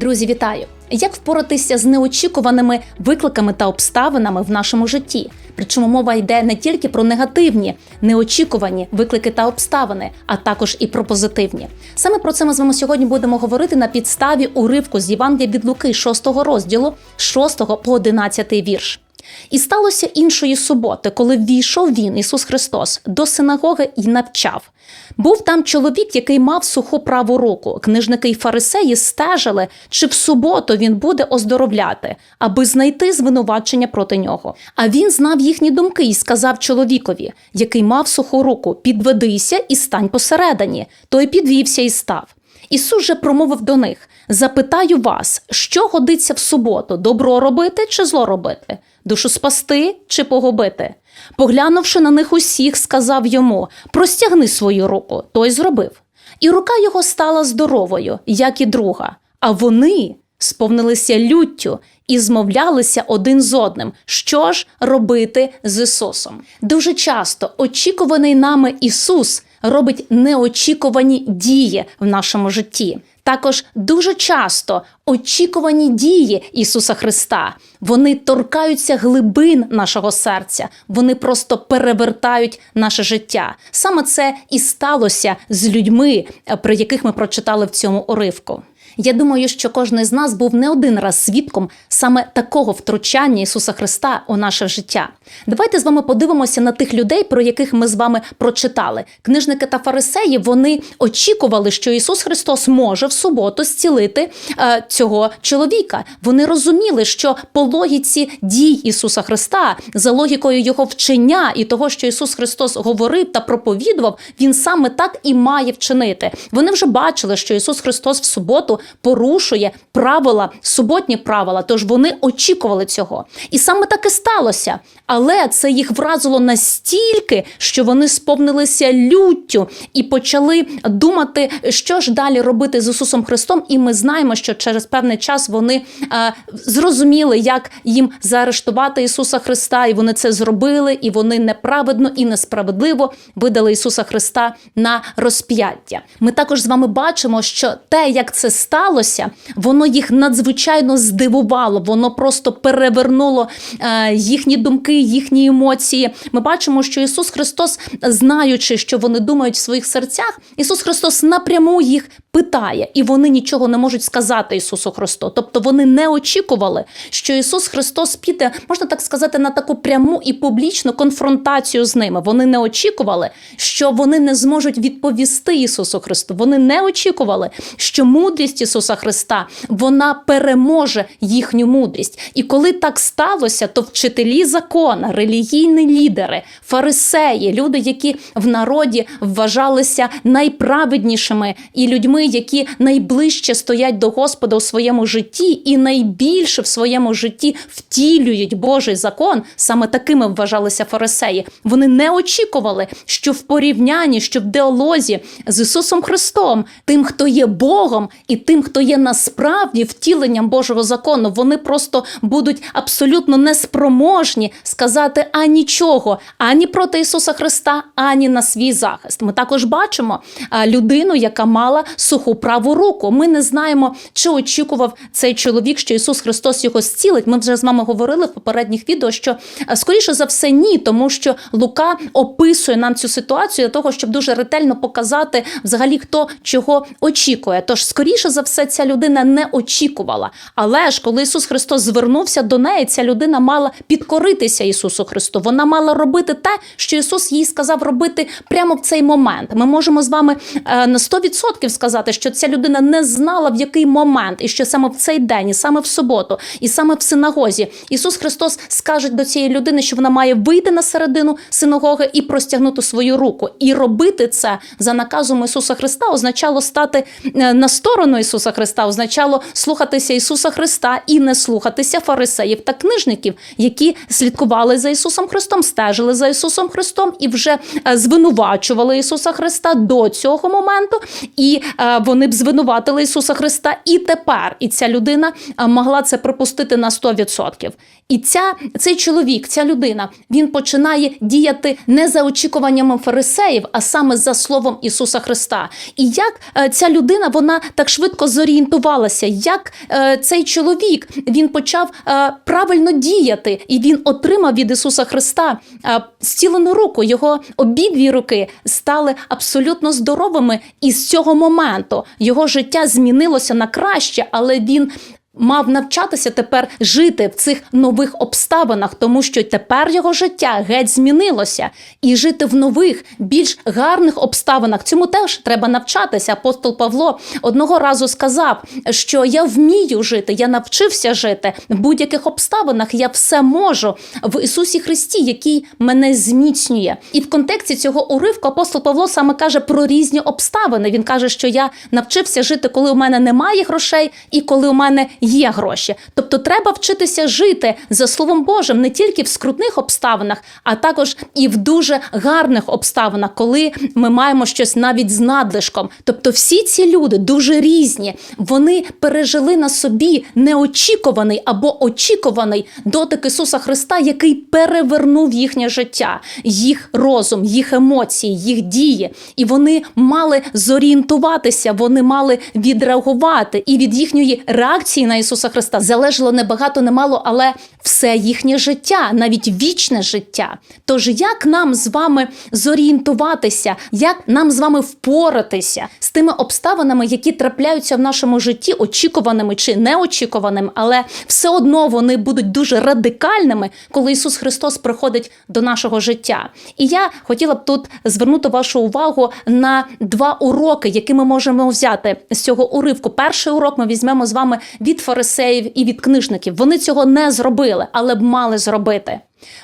Друзі, вітаю! Як впоратися з неочікуваними викликами та обставинами в нашому житті? Причому мова йде не тільки про негативні, неочікувані виклики та обставини, а також і про позитивні. Саме про це ми з вами сьогодні будемо говорити на підставі уривку з Євангелія від Луки, 6 розділу, з 6 по 11 вірш. І сталося іншої суботи, коли ввійшов він, Ісус Христос, до синагоги і навчав. Був там чоловік, який мав суху праву руку. Книжники й фарисеї стежили, чи в суботу він буде оздоровляти, аби знайти звинувачення проти нього. А він знав їхні думки і сказав чоловікові, який мав суху руку: підведися і стань посередині. Той підвівся і став. Ісус же промовив до них: Запитаю вас, що годиться в суботу: добро робити чи зло робити, душу спасти чи погубити? Поглянувши на них усіх, сказав йому: Простягни свою руку. Той зробив. І рука його стала здоровою, як і друга. А вони сповнилися люттю і змовлялися один з одним, що ж робити з Ісусом. Дуже часто очікуваний нами Ісус робить неочікувані дії в нашому житті. Також дуже часто очікувані дії Ісуса Христа вони торкаються глибин нашого серця, вони просто перевертають наше життя. Саме це і сталося з людьми, про яких ми прочитали в цьому уривку. Я думаю, що кожен з нас був не один раз свідком саме такого втручання Ісуса Христа у наше життя. Давайте з вами подивимося на тих людей, про яких ми з вами прочитали. Книжники та фарисеї вони очікували, що Ісус Христос може в суботу зцілити е, цього чоловіка. Вони розуміли, що по логіці дій Ісуса Христа, за логікою Його вчення і того, що Ісус Христос говорив та проповідував, Він саме так і має вчинити. Вони вже бачили, що Ісус Христос в суботу порушує правила, суботні правила. Тож вони очікували цього. І саме так і сталося. Але це їх вразило настільки, що вони сповнилися люттю і почали думати, що ж далі робити з Ісусом Христом. І ми знаємо, що через певний час вони е, зрозуміли, як їм заарештувати Ісуса Христа, і вони це зробили, і вони неправедно і несправедливо видали Ісуса Христа на розп'яття. Ми також з вами бачимо, що те, як це сталося, воно їх надзвичайно здивувало, воно просто перевернуло е, їхні думки, їхні емоції. Ми бачимо, що Ісус Христос, знаючи, що вони думають в своїх серцях, Ісус Христос напряму їх питає, і вони нічого не можуть сказати Ісусу Христу. Тобто вони не очікували, що Ісус Христос піде, можна так сказати, на таку пряму і публічну конфронтацію з ними. Вони не очікували, що вони не зможуть відповісти Ісусу Христу. Вони не очікували, що мудрість Ісуса Христа вона переможе їхню мудрість. І коли так сталося, то вчителі закона, релігійні лідери, фарисеї, люди, які в народі вважалися найправеднішими і людьми, які найближче стоять до Господа у своєму житті, і найбільше в своєму житті втілюють Божий закон, саме такими вважалися фарисеї. Вони не очікували, що в порівнянні, що в діалозі з Ісусом Христом, тим, хто є Богом, і тим, хто є насправді втіленням Божого закону, вони просто будуть абсолютно неспроможні сказати а нічого, ані проти Ісуса Христа, ані на свій захист. Ми також бачимо людину, яка мала суху праву руку. Ми не знаємо, чи очікував цей чоловік, що Ісус Христос його зцілить. Ми вже з вами говорили в попередніх відео, що скоріше за все ні, тому що Лука описує нам цю ситуацію для того, щоб дуже ретельно показати взагалі, хто чого очікує. Тож, скоріше за все, ця людина не очікувала. Але ж коли Ісус Христос звернувся до неї, ця людина мала підкоритися Ісусу Христу. Вона мала робити те, що Ісус їй сказав робити прямо в цей момент. Ми можемо з вами е, на 100% сказати, що ця людина не знала в який момент, і що саме в цей день, і саме в суботу, і саме в синагозі Ісус Христос скаже до цієї людини, що вона має вийти на середину синагоги і простягнути свою руку. І робити це за наказом Ісуса Христа означало стати е, на сторону Ісуса Христа, означало слухатися Ісуса Христа і не слухатися фарисеїв та книжників, які слідкували за Ісусом Христом, стежили за Ісусом Христом і вже е, звинувачували Ісуса Христа до цього моменту і е, вони б звинуватили Ісуса Христа і тепер. І ця людина е, могла це припустити на 100%. І ця, цей чоловік, ця людина, він починає діяти не за очікуваннями фарисеїв, а саме за словом Ісуса Христа. І як ця людина вона так швидко зорієнтувалася, як е, цей чоловік він почав е, правильно діяти, і він отримав від Ісуса Христа е, зцілену руку. Його обидві руки стали абсолютно здоровими. І з цього моменту його життя змінилося на краще, але він мав навчатися тепер жити в цих нових обставинах, тому що тепер його життя геть змінилося, і жити в нових, більш гарних обставинах. Цьому теж треба навчатися. Апостол Павло одного разу сказав, що я вмію жити, я навчився жити в будь-яких обставинах. Я все можу в Ісусі Христі, який мене зміцнює. І в контексті цього уривку апостол Павло саме каже про різні обставини. Він каже, що я навчився жити, коли у мене немає грошей, і коли у мене є гроші. Тобто треба вчитися жити за Словом Божим не тільки в скрутних обставинах, а також і в дуже гарних обставинах, коли ми маємо щось навіть з надлишком. Тобто, всі ці люди дуже різні. Вони пережили на собі неочікуваний або очікуваний дотик Ісуса Христа, який перевернув їхнє життя, їх розум, їх емоції, їх дії. І вони мали зорієнтуватися, вони мали відреагувати. І від їхньої реакції на Ісуса Христа залежало не багато, не мало, але все їхнє життя, навіть вічне життя. Тож як нам з вами зорієнтуватися, як нам з вами впоратися з тими обставинами, які трапляються в нашому житті, очікуваними чи неочікуваними, але все одно вони будуть дуже радикальними, коли Ісус Христос приходить до нашого життя. І я хотіла б тут звернути вашу увагу на два уроки, які ми можемо взяти з цього уривку. Перший урок ми візьмемо з вами від фарисеїв і від книжників. Вони цього не зробили, але б мали зробити.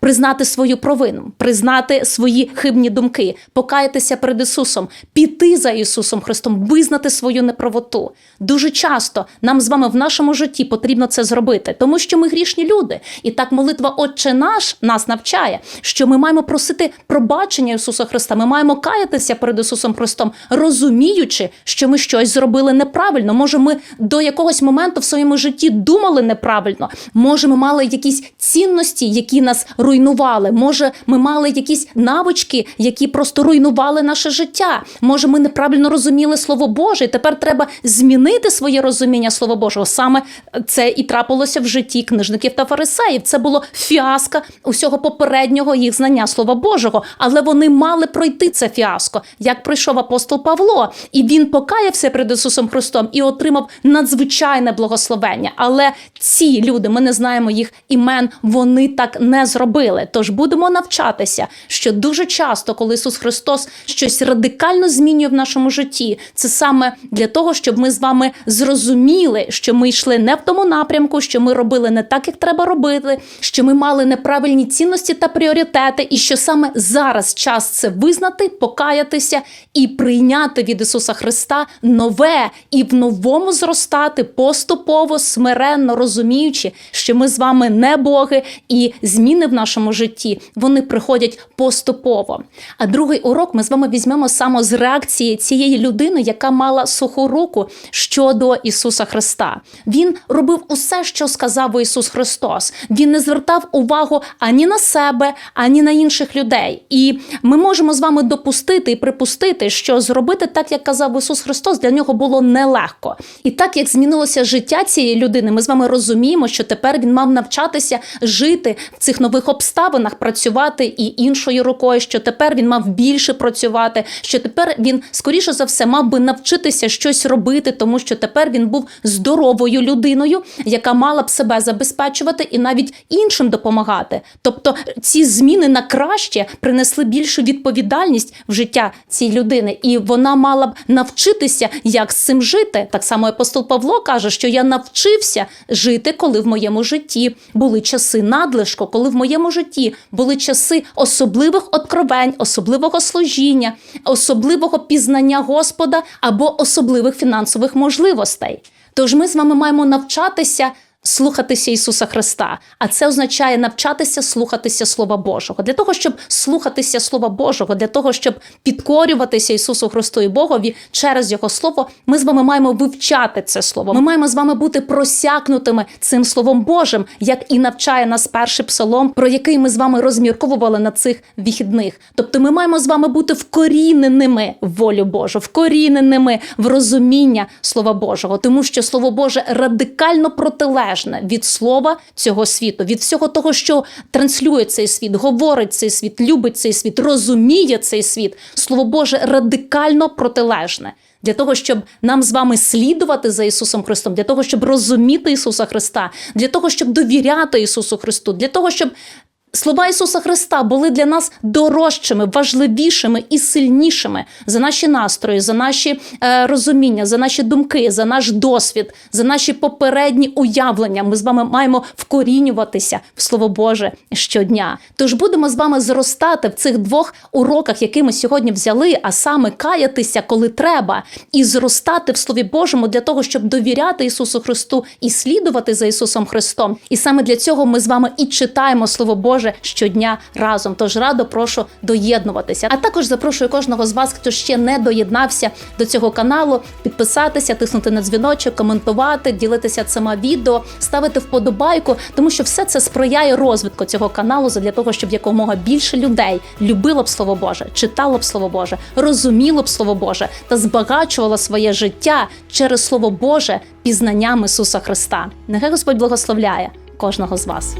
Признати свою провину, признати свої хибні думки, покаятися перед Ісусом, піти за Ісусом Христом, визнати свою неправоту. Дуже часто нам з вами в нашому житті потрібно це зробити, тому що ми грішні люди. І так молитва Отче наш нас навчає, що ми маємо просити пробачення Ісуса Христа. Ми маємо каятися перед Ісусом Христом, розуміючи, що ми щось зробили неправильно. Може, ми до якогось моменту в своєму житті думали неправильно. Може, ми мали якісь цінності, які нас руйнували. Може, ми мали якісь навички, які просто руйнували наше життя. Може, ми неправильно розуміли Слово Боже, і тепер треба змінити своє розуміння Слова Божого. Саме це і трапилося в житті книжників та фарисеїв. Це було фіаско усього попереднього їх знання Слова Божого, але вони мали пройти це фіаско, як пройшов апостол Павло, і він покаявся перед Ісусом Христом і отримав надзвичайне благословення. Але ці люди, ми не знаємо їх імен, вони так не зробили. Тож будемо навчатися, що дуже часто, коли Ісус Христос щось радикально змінює в нашому житті, це саме для того, щоб ми з вами зрозуміли, що ми йшли не в тому напрямку, що ми робили не так, як треба робити, що ми мали неправильні цінності та пріоритети, і що саме зараз час це визнати, покаятися і прийняти від Ісуса Христа нове і в новому зростати поступово, смиренно розуміючи, що ми з вами не боги і зміни в нашому житті вони приходять поступово. А другий урок ми з вами візьмемо саме з реакції цієї людини, яка мала суху руку щодо Ісуса Христа. Він робив усе, що сказав Ісус Христос. Він не звертав увагу ані на себе, ані на інших людей. І ми можемо з вами допустити і припустити, що зробити так, як казав Ісус Христос, для нього було нелегко. І так як змінилося життя цієї людини, ми з вами розуміємо, що тепер він мав навчатися жити в цих нових обставинах, працювати і іншою рукою, що тепер він мав більше працювати, що тепер він скоріше за все мав би навчитися щось робити, тому що тепер він був здоровою людиною, яка мала б себе забезпечувати і навіть іншим допомагати. Тобто ці зміни на краще принесли більшу відповідальність в життя цієї людини, і вона мала б навчитися, як з цим жити. Так само апостол Павло каже, що я навчився жити, коли в моєму житті були часи надлишку, коли в моєму житті були часи особливих откровень, особливого служіння, особливого пізнання Господа або особливих фінансових можливостей. Тож ми з вами маємо навчатися слухатися Ісуса Христа, а це означає навчатися слухатися Слова Божого. Для того, щоб слухатися Слова Божого, для того, щоб підкорюватися Ісусу Христу і Богові через Його Слово, ми з вами маємо вивчати це слово. Ми маємо з вами бути просякнутими цим Словом Божим, як і навчає нас перший псалом, про який ми з вами розмірковували на цих вихідних. Тобто, ми маємо з вами бути вкоріненими в волю Божу, вкоріненими в розуміння Слова Божого, тому що Слово Боже радикально протилежне від слова цього світу, від всього того, що транслює цей світ, говорить цей світ, любить цей світ, розуміє цей світ. Слово Боже радикально протилежне. Для того, щоб нам з вами слідувати за Ісусом Христом, для того, щоб розуміти Ісуса Христа, для того, щоб довіряти Ісусу Христу, для того, щоб Слова Ісуса Христа були для нас дорожчими, важливішими і сильнішими за наші настрої, за наші е, розуміння, за наші думки, за наш досвід, за наші попередні уявлення. Ми з вами маємо вкорінюватися в Слово Боже щодня. Тож будемо з вами зростати в цих двох уроках, які ми сьогодні взяли, а саме каятися, коли треба, і зростати в Слові Божому для того, щоб довіряти Ісусу Христу і слідувати за Ісусом Христом. І саме для цього ми з вами і читаємо Слово Боже щодня разом. Тож радо прошу доєднуватися. А також запрошую кожного з вас, хто ще не доєднався до цього каналу, підписатися, тиснути на дзвіночок, коментувати, ділитися цими відео, ставити вподобайку, тому що все це сприяє розвитку цього каналу для того, щоб якомога більше людей любило б слово Боже, читало б слово Боже, розуміло б слово Боже та збагачувало своє життя через слово Боже пізнанням Ісуса Христа. Нехай Господь благословляє кожного з вас.